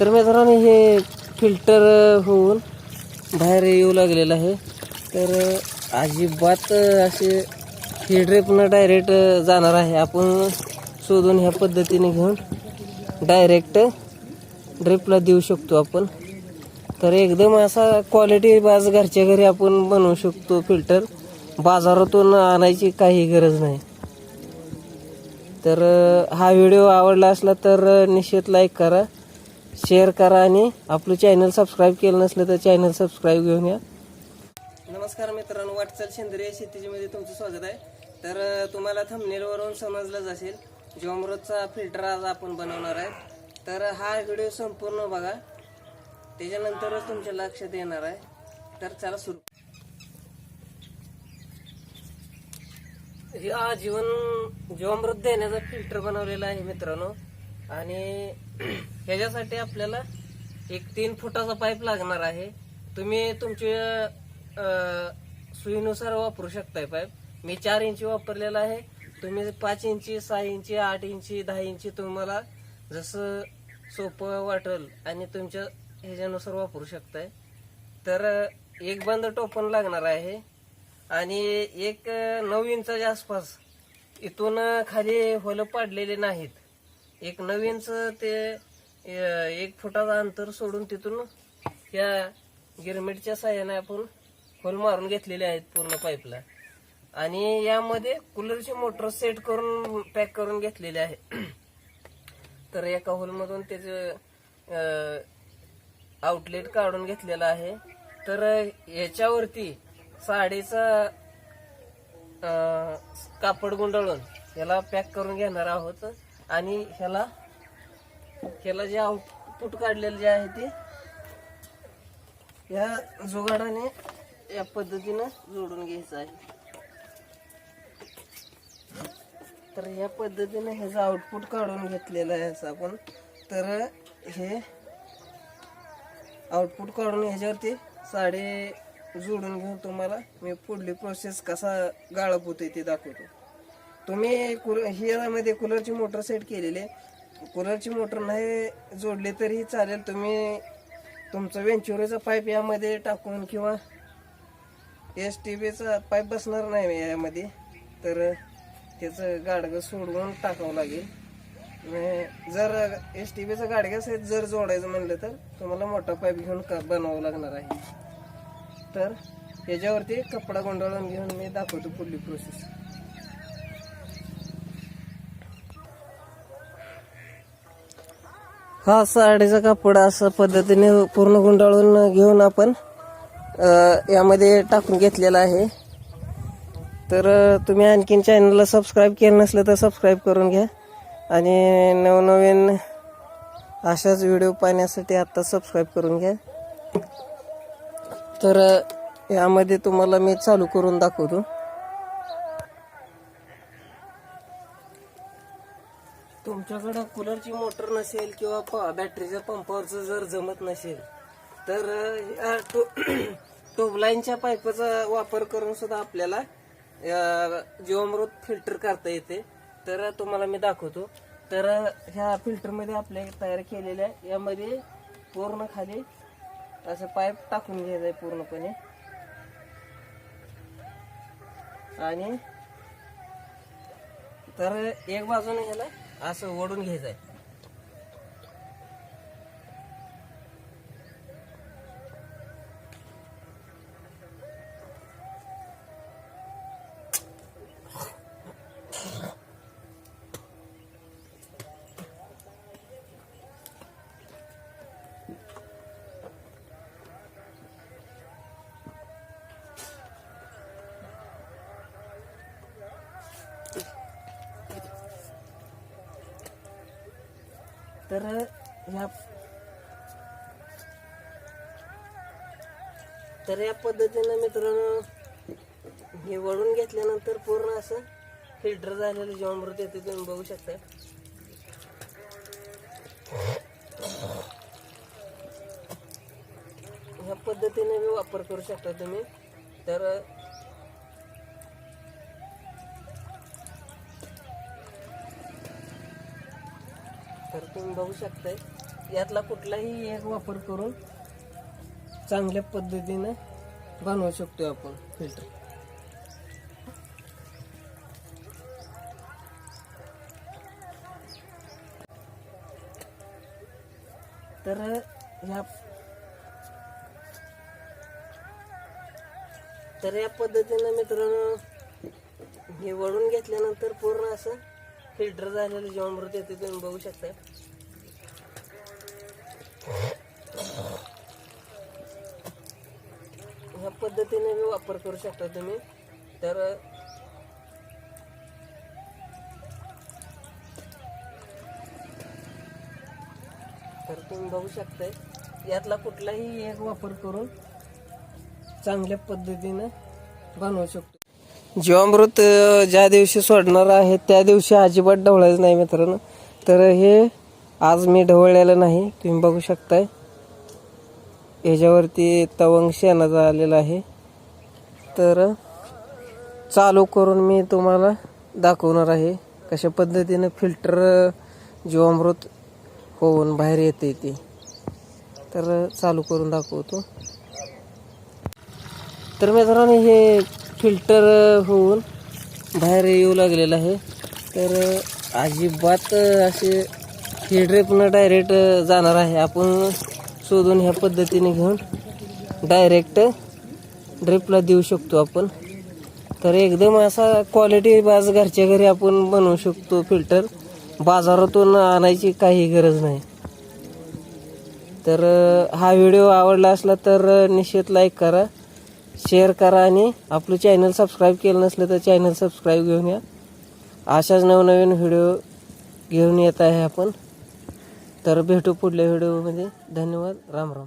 तर मित्रांनो हे फिल्टर होऊन बाहेर येऊ लागलेलं आहे. तर अजिबात असे हिड्रेपनं डायरेक्ट जाणार आहे. आपण शोधून ह्या पद्धतीने घेऊन डायरेक्ट ड्रिपला देऊ शकतो आपण. तर एकदम असा क्वालिटी बाज घरच्या घरी आपण बनवू शकतो फिल्टर बाजारातून आणायची काही गरज नाही. तर हा व्हिडिओ आवडला असला तर निश्चित लाईक करा. शेअर करा आणि आपलं चॅनल सबस्क्राईब केलं नसलं तर चॅनल सबस्क्राईब घेऊन या. नमस्कार मित्रांनो वाटचाल सेंद्रिय शेतीमध्ये तुमचं स्वागत आहे. तर तुम्हाला थंबनेलवरून समजलंच असेल जोमरोजचा फिल्टर आज आपण बनवणार आहे. तर हा व्हिडिओ संपूर्ण बघा. त्याच्यानंतरच तुमच्या लक्षात येणार आहे. तर चला सुरू. हा जीवन जीवामृत देण्याचा फिल्टर बनवलेला आहे मित्रांनो. आणि ह्याच्यासाठी आपल्याला एक तीन फुटाचा पाईप लागणार आहे. तुम्ही तुमच्या सुईनुसार वापरू शकताय पाईप. मी चार इंची वापरलेला आहे. तुम्ही पाच इंची सहा इंची आठ इंची दहा इंची तुम्हाला जसं सोपं वाटेल आणि तुमच्या ह्याच्यानुसार वापरू शकताय. तर एक बंद टोपण लागणार आहे. आणि एक नऊ इंचाच्या आसपास इथून खाली होलं पाडलेले नाहीत. एक नवीनच ते एक फुटाचं अंतर सोडून तिथून या गिरमिटच्या साह्याने आपण होल मारून घेतलेले आहेत पूर्ण पाईपला. आणि यामध्ये कूलरची मोटर सेट करून पॅक करून घेतलेले आहे. तर एका होलमधून त्याचं आउटलेट काढून घेतलेला आहे. तर याच्यावरती साडीचा कापड गुंडाळून याला पॅक करून घेणार आहोत. आणि ह्याला ह्याला जे आउटपुट काढलेलं जे आहे ते या जुगाडाने या पद्धतीनं जोडून घ्यायचं आहे. तर या पद्धतीने ह्याचं आउटपुट काढून घेतलेलं आहे असं आपण. तर हे आउटपुट काढून ह्याच्यावरती साडे जोडून घेऊन तुम्हाला. मी पुढली प्रोसेस कसा गाळप होते ते दाखवतो. तुम्ही कूल ह्यामध्ये कूलरची मोटर सेट केलेली आहे. कूलरची मोटर नाही जोडली तरी चालेल. तुम्ही तुमचं वेंचुरीचा पाईप यामध्ये टाकून किंवा एस टी बीचा पाईप बसणार नाही यामध्ये तर त्याचं गाडगं सोडवून टाकावं लागेल. जर एस टी बीचं गाडग्या जर जोडायचं म्हणलं तर तुम्हाला मोठा पाईप घेऊन का बनवावं लागणार आहे. तर याच्यावरती कपडा गुंडाळून घेऊन मी दाखवतो पुढली प्रोसेस हा साडीचा कापड असं पद्धतीने पूर्ण गुंडाळून घेऊन आपण यामध्ये टाकून घेतलेला आहे. तर तुम्ही आणखीन चॅनलला सबस्क्राईब केलं नसलं तर सबस्क्राईब करून घ्या. आणि नवनवीन अशाच व्हिडिओ पाहण्यासाठी आत्ता सबस्क्राईब करून घ्या. तर यामध्ये तुम्हाला मी चालू करून दाखवतो. तुमच्याकडं कूलरची मोटर नसेल किंवा प- बॅटरीच्या पंपावरचं जर जमत नसेल तर या टो ट्यूबलाईनच्या पाईपचा वापर करून सुद्धा आपल्याला जीवामृत फिल्टर करता येते. तर तुम्हाला मी दाखवतो. तर ह्या फिल्टरमध्ये आपल्या तयार केलेल्या यामध्ये पूर्ण खाली असं पाईप टाकून घ्यायचं आहे पूर्णपणे. आणि तर एक बाजूने ह्याला असं ओढून घ्यायचं आहे तर ह्या तर या पद्धतीनं मित्रांनो हे वळून घेतल्यानंतर पूर्ण असं फिल्टर झालेलं जीवामृत येते तुम्ही बघू शकता. ह्या पद्धतीने मी वापर करू शकता तुम्ही. तर तर तुम्ही बघू शकताय. यातला कुठलाही एक वापर करून चांगल्या पद्धतीने बनवू शकतो आपण फिल्टर तर ह्या तर या पद्धतीनं मित्रांनो हे वळून घेतल्यानंतर पूर्ण असं फिल्टर झालेलं जेवण येते तुम्ही बघू शकता ह्या पद्धतीने मी वापर करू शकता तुम्ही. तर तर तुम्ही बघू शकताय यातला कुठलाही एक वापर करून चांगल्या पद्धतीने बनवू शकतो. जीवामृत ज्या दिवशी सोडणार आहे त्या दिवशी अजिबात ढवळायचं नाही मित्रांनो. तर हे आज मी ढवळलेलं नाही तुम्ही बघू शकताय. ह्याच्यावरती तवंग शेणाचा आलेला आहे. तर चालू करून मी तुम्हाला दाखवणार आहे कशा पद्धतीनं फिल्टर जीवामृत होऊन बाहेर येते ते. तर चालू करून दाखवतो. तर मित्रांनो हे फिल्टर होऊन बाहेर येऊ लागलेलं आहे. तर अजिबात असे हे डायरेक्ट जाणार आहे. आपण शोधून ह्या पद्धतीने घेऊन डायरेक्ट ड्रिपला देऊ शकतो आपण. तर एकदम असा क्वालिटी बाज घरच्या घरी आपण बनवू शकतो फिल्टर बाजारातून आणायची काही गरज नाही. तर हा व्हिडिओ आवडला असला तर निश्चित लाईक करा शेअर करा आणि आपलं चॅनल सबस्क्राईब केलं नसलं तर चॅनल सबस्क्राईब घेऊन या. अशाच नवनवीन व्हिडिओ घेऊन येत आहे आपण. तर भेटू पुढल्या व्हिडिओमध्ये धन्यवाद. राम राम.